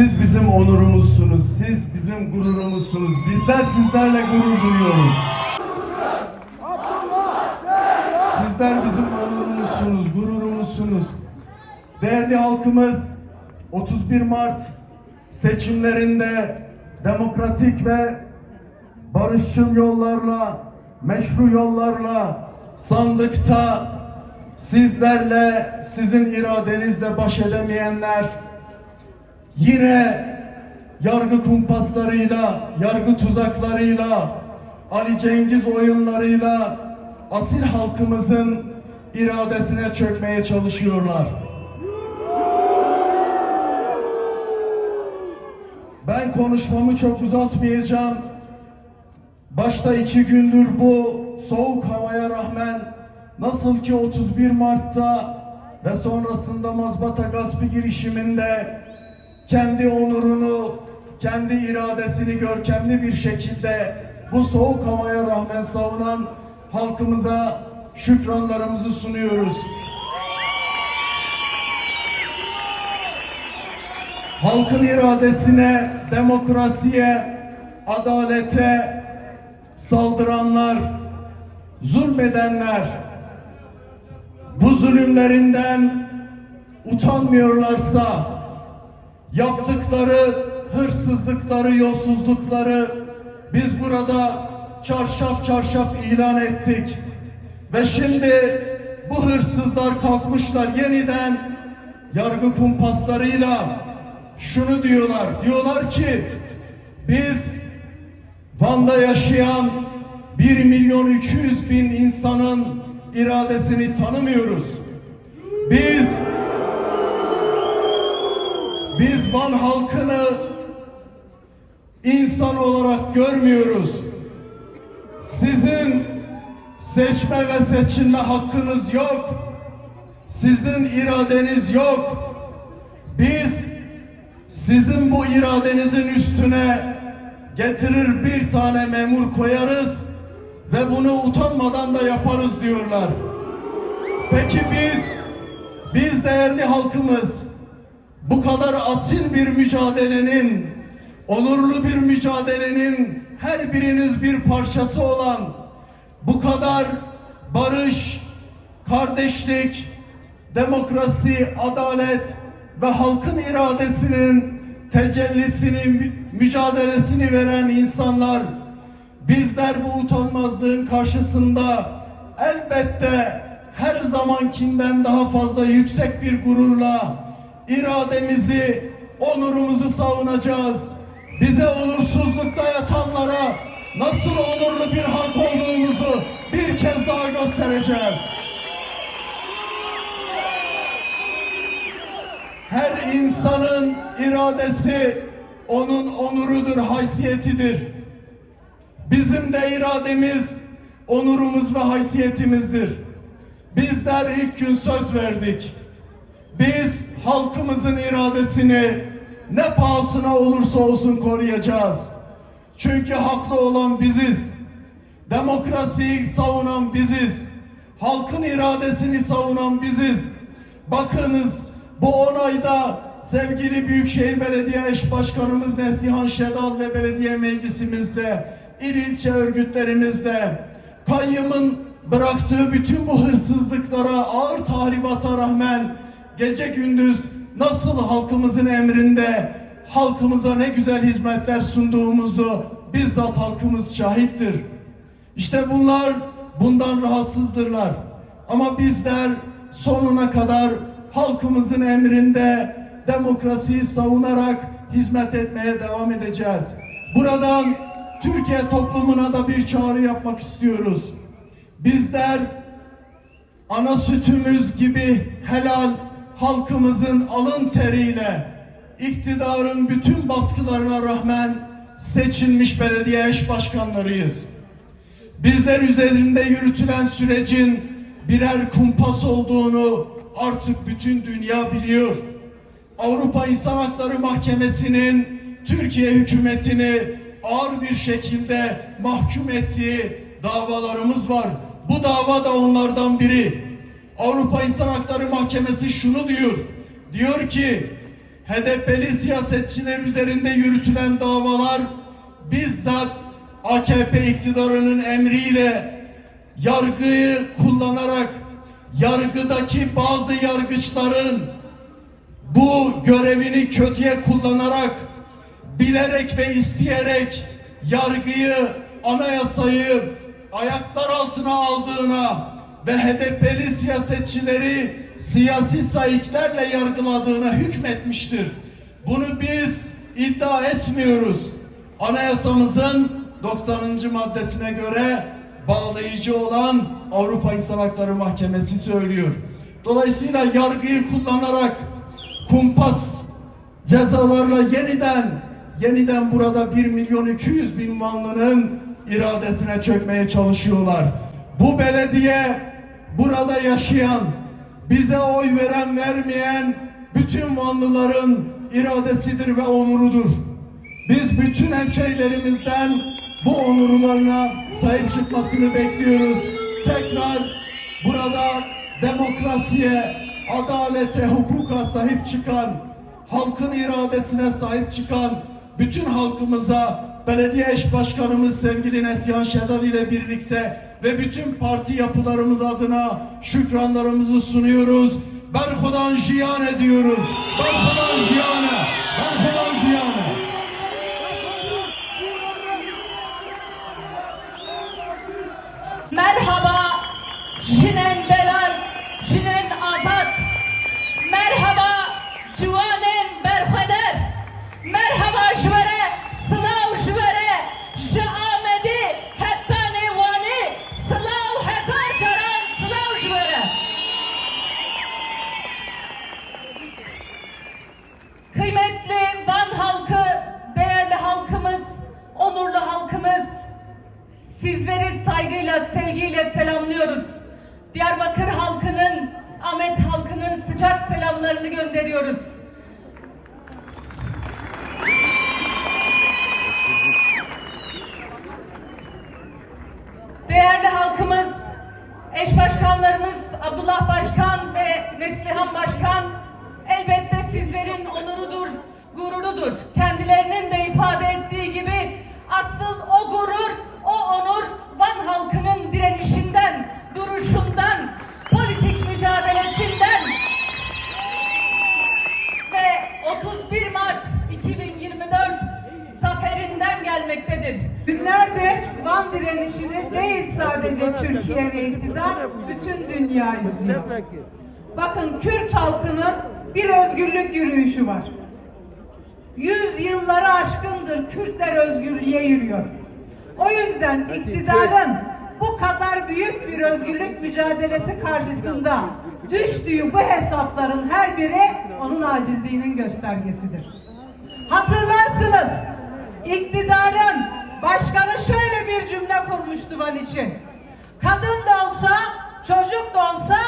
Siz bizim onurumuzsunuz, siz bizim gururumuzsunuz. Bizler sizlerle gurur duyuyoruz. Sizler bizim onurumuzsunuz, gururumuzsunuz. Değerli halkımız 31 Mart seçimlerinde demokratik ve barışçıl yollarla, meşru yollarla sandıkta sizlerle, sizin iradenizle baş edemeyenler yine yargı kumpaslarıyla, yargı tuzaklarıyla, Ali Cengiz oyunlarıyla asil halkımızın iradesine çökmeye çalışıyorlar. Ben konuşmamı çok uzatmayacağım. Başta iki gündür bu soğuk havaya rağmen nasıl ki 31 Mart'ta ve sonrasında mazbata gaspı girişiminde kendi onurunu, kendi iradesini görkemli bir şekilde bu soğuk havaya rağmen savunan halkımıza şükranlarımızı sunuyoruz. halkın iradesine, demokrasiye, adalete saldıranlar, zulmedenler bu zulümlerinden utanmıyorlarsa yaptıkları hırsızlıkları, yolsuzlukları biz burada çarşaf çarşaf ilan ettik. Ve şimdi bu hırsızlar kalkmışlar yeniden yargı kumpaslarıyla şunu diyorlar. Diyorlar ki biz Van'da yaşayan 1 milyon 200 bin insanın iradesini tanımıyoruz. Biz biz Van halkını insan olarak görmüyoruz. Sizin seçme ve seçilme hakkınız yok. Sizin iradeniz yok. Biz sizin bu iradenizin üstüne getirir bir tane memur koyarız ve bunu utanmadan da yaparız diyorlar. Peki biz, biz değerli halkımız bu kadar asil bir mücadelenin, onurlu bir mücadelenin her biriniz bir parçası olan bu kadar barış, kardeşlik, demokrasi, adalet ve halkın iradesinin tecellisini, mü- mücadelesini veren insanlar bizler bu utanmazlığın karşısında elbette her zamankinden daha fazla yüksek bir gururla irademizi, onurumuzu savunacağız. Bize onursuzlukta yatanlara nasıl onurlu bir halk olduğumuzu bir kez daha göstereceğiz. Her insanın iradesi onun onurudur, haysiyetidir. Bizim de irademiz, onurumuz ve haysiyetimizdir. Bizler ilk gün söz verdik. Biz halkımızın iradesini ne pahasına olursa olsun koruyacağız. Çünkü haklı olan biziz. Demokrasiyi savunan biziz. Halkın iradesini savunan biziz. Bakınız bu 10 ayda sevgili Büyükşehir Belediye Eş Başkanımız Neslihan Şedal ve belediye meclisimizde, il ilçe örgütlerimizde, kayyımın bıraktığı bütün bu hırsızlıklara, ağır tahribata rağmen gece gündüz nasıl halkımızın emrinde halkımıza ne güzel hizmetler sunduğumuzu bizzat halkımız şahittir. İşte bunlar bundan rahatsızdırlar. Ama bizler sonuna kadar halkımızın emrinde demokrasiyi savunarak hizmet etmeye devam edeceğiz. Buradan Türkiye toplumuna da bir çağrı yapmak istiyoruz. Bizler ana sütümüz gibi helal halkımızın alın teriyle iktidarın bütün baskılarına rağmen seçilmiş belediye eş başkanlarıyız. Bizler üzerinde yürütülen sürecin birer kumpas olduğunu artık bütün dünya biliyor. Avrupa İnsan Hakları Mahkemesi'nin Türkiye hükümetini ağır bir şekilde mahkum ettiği davalarımız var. Bu dava da onlardan biri. Avrupa İnsan Hakları Mahkemesi şunu diyor. Diyor ki HDP'li siyasetçiler üzerinde yürütülen davalar bizzat AKP iktidarının emriyle yargıyı kullanarak yargıdaki bazı yargıçların bu görevini kötüye kullanarak bilerek ve isteyerek yargıyı, anayasayı ayaklar altına aldığına ve HDP'li siyasetçileri siyasi sahiplerle yargıladığına hükmetmiştir. Bunu biz iddia etmiyoruz. Anayasamızın 90. maddesine göre bağlayıcı olan Avrupa İnsan Hakları Mahkemesi söylüyor. Dolayısıyla yargıyı kullanarak kumpas cezalarla yeniden yeniden burada 1 milyon 200 bin Vanlı'nın iradesine çökmeye çalışıyorlar. Bu belediye burada yaşayan, bize oy veren vermeyen bütün Vanlıların iradesidir ve onurudur. Biz bütün hemşehrilerimizden bu onurlarına sahip çıkmasını bekliyoruz. Tekrar burada demokrasiye, adalete, hukuka sahip çıkan, halkın iradesine sahip çıkan bütün halkımıza belediye eş başkanımız sevgili Neslihan Şedal ile birlikte ve bütün parti yapılarımız adına şükranlarımızı sunuyoruz. Berhudan jiyan ediyoruz. Berhudan jiyane. Diyarbakır halkının, Ahmet halkının sıcak selamlarını gönderiyoruz. Değerli halkımız, eş başkanlarımız Abdullah Başkan ve Neslihan Başkan elbette sizlerin onurudur, gururudur. Kendilerinin de ifade ettiği Günlerdir Van direnişini değil sadece Türkiye ve iktidar, bütün dünya izliyor. Bakın Kürt halkının bir özgürlük yürüyüşü var. Yüz yılları aşkındır Kürtler özgürlüğe yürüyor. O yüzden iktidarın bu kadar büyük bir özgürlük mücadelesi karşısında düştüğü bu hesapların her biri onun acizliğinin göstergesidir. Hatırlarsınız iktidarın başkanı şöyle bir cümle kurmuştu Van için. Kadın da olsa çocuk da olsa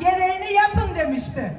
gereğini yapın demişti.